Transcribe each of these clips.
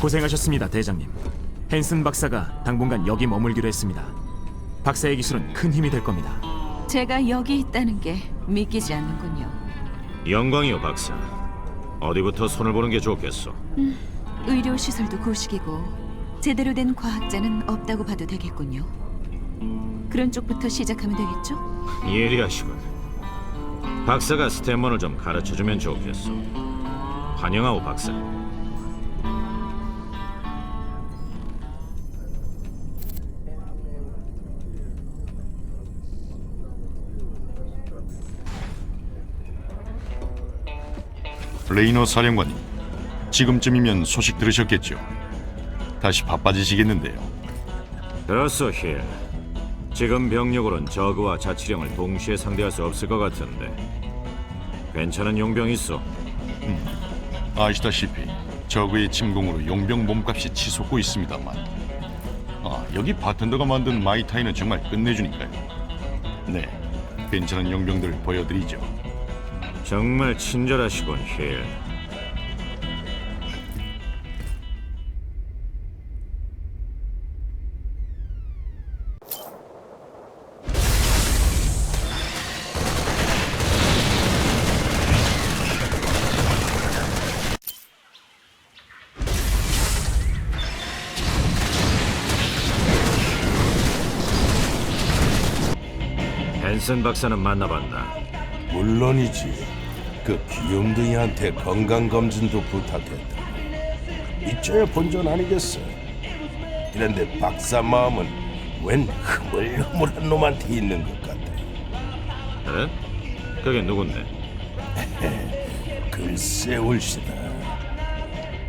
고생하셨습니다, 대장님. 헨슨 박사가 당분간 여기 머물기로 했습니다. 박사의 기술은 큰 힘이 될 겁니다. 제가 여기 있다는 게 믿기지 않는군요. 영광이요, 박사. 어디부터 손을 보는 게 좋겠어? 의료 시설도 고식이고 제대로 된 과학자는 없다고 봐도 되겠군요. 그런 쪽부터 시작하면 되겠죠? 예리하시군. 박사가 스탠먼을 좀 가르쳐주면 좋겠어. 환영하오, 박사. 레이너 사령관님, 지금쯤이면 소식 들으셨겠죠? 다시 바빠지시겠는데요. 들었어, 힐. 지금 병력으로는 저그와 자치령을 동시에 상대할 수 없을 것 같은데. 괜찮은 용병 있어. 아시다시피 저그의 침공으로 용병 몸값이 치솟고 있습니다만, 아 여기 바텐더가 만든 마이타이는 정말 끝내주니까요. 네, 괜찮은 용병들 보여드리죠. 정말 친절하시군, 힐. 헨슨 박사는 만나봤나? 물론이지. 그 귀염둥이한테 건강 검진도 부탁했다. 이쪽에 본전 아니겠어. 그런데 박사 마음은 웬 흐물흐물한 놈한테 있는 것 같아. 그래? 그게 누군데? 글쎄 올시다.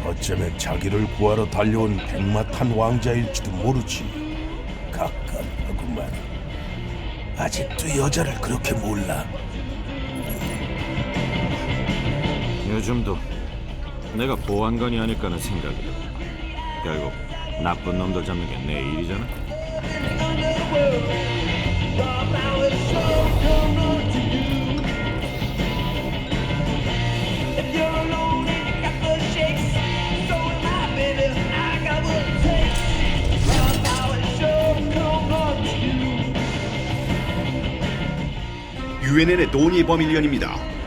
어쩌면 자기를 구하러 달려온 백마탄 왕자일지도 모르지. 가깝하구만. 아직도 여자를 그렇게 몰라. 요즘도 내가 보안관이 아닐까 하는 생각이. 결국 나쁜 놈들 잡는 게 내 일이잖아. UNN의 도니 버밀리언입니다.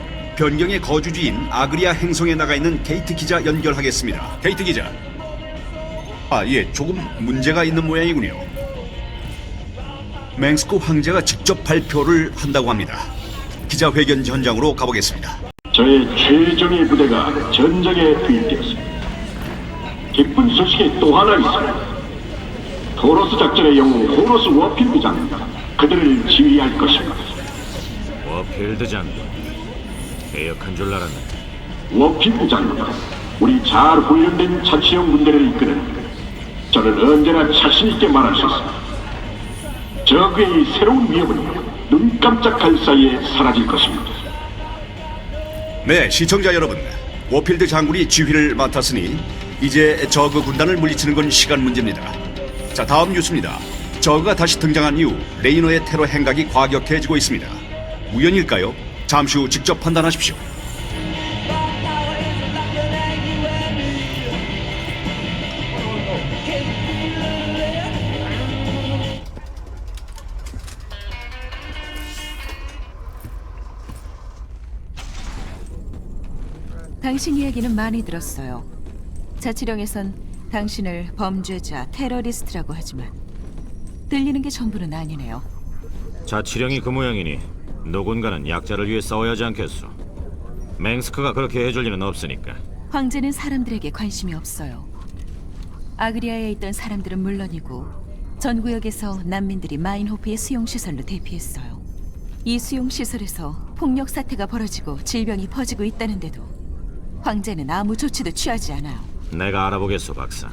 변경의 거주지인 아그리아 행성에 나가 있는 게이트 기자 연결하겠습니다. 게이트 기자. 아, 예, 조금 문제가 있는 모양이군요. 맹스코 황제가 직접 발표를 한다고 합니다. 기자회견 현장으로 가보겠습니다. 저의 최정의 부대가 전장에 투입되었습니다. 기쁜 소식이 또 하나 있습니다. 토로스 작전의 영웅 호로스 워필드 장입니다. 그들을 지휘할 것입니다. 워필드 장군. 개혁한 줄 알았네. 워필드장입니다. 우리 잘 훈련된 자치형 군대를 이끄는 저는 언제나 자신 있게 말할 수 있습니다. 적의 새로운 위협은 눈 깜짝할 사이에 사라질 것입니다. 네, 시청자 여러분. 워필드 장군이 지휘를 맡았으니 이제 저그 군단을 물리치는 건 시간 문제입니다. 자, 다음 뉴스입니다. 저그가 다시 등장한 이후 레이노의 테러 행각이 과격해지고 있습니다. 우연일까요? 잠시 후 직접 판단하십시오. 당신 이야기는 많이 들었어요. 자치령에선 당신을 범죄자, 테러리스트라고 하지만 들리는 게 전부는 아니네요. 자치령이 그 모양이니 누군가는 약자를 위해 싸워야 하지 않겠소. 맹스크가 그렇게 해줄 리는 없으니까. 황제는 사람들에게 관심이 없어요. 아그리아에 있던 사람들은 물론이고 전 구역에서 난민들이 마인호프의 수용 시설로 대피했어요. 이 수용 시설에서 폭력 사태가 벌어지고 질병이 퍼지고 있다는데도 황제는 아무 조치도 취하지 않아요. 내가 알아보겠소, 박사.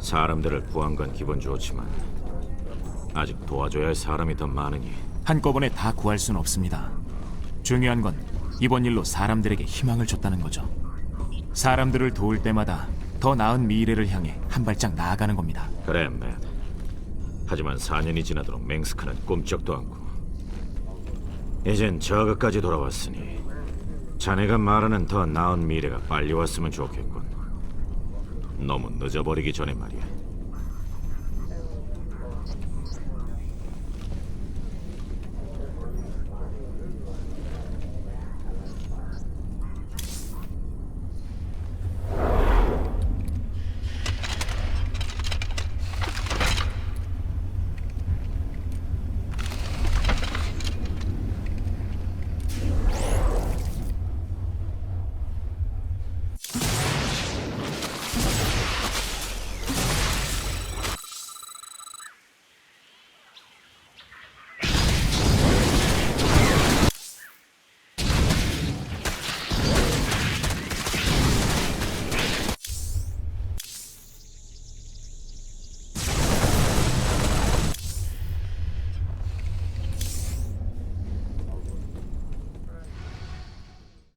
사람들을 구한 건 기분 좋지만 아직 도와줘야 할 사람이 더 많으니 한꺼번에 다 구할 수는 없습니다. 중요한 건 이번 일로 사람들에게 희망을 줬다는 거죠. 사람들을 도울 때마다 더 나은 미래를 향해 한 발짝 나아가는 겁니다. 그래, 맷. 하지만 4년이 지나도록 맹스크는 꿈쩍도 않고 이젠 저그까지 돌아왔으니 자네가 말하는 더 나은 미래가 빨리 왔으면 좋겠군. 너무 늦어버리기 전에 말이야.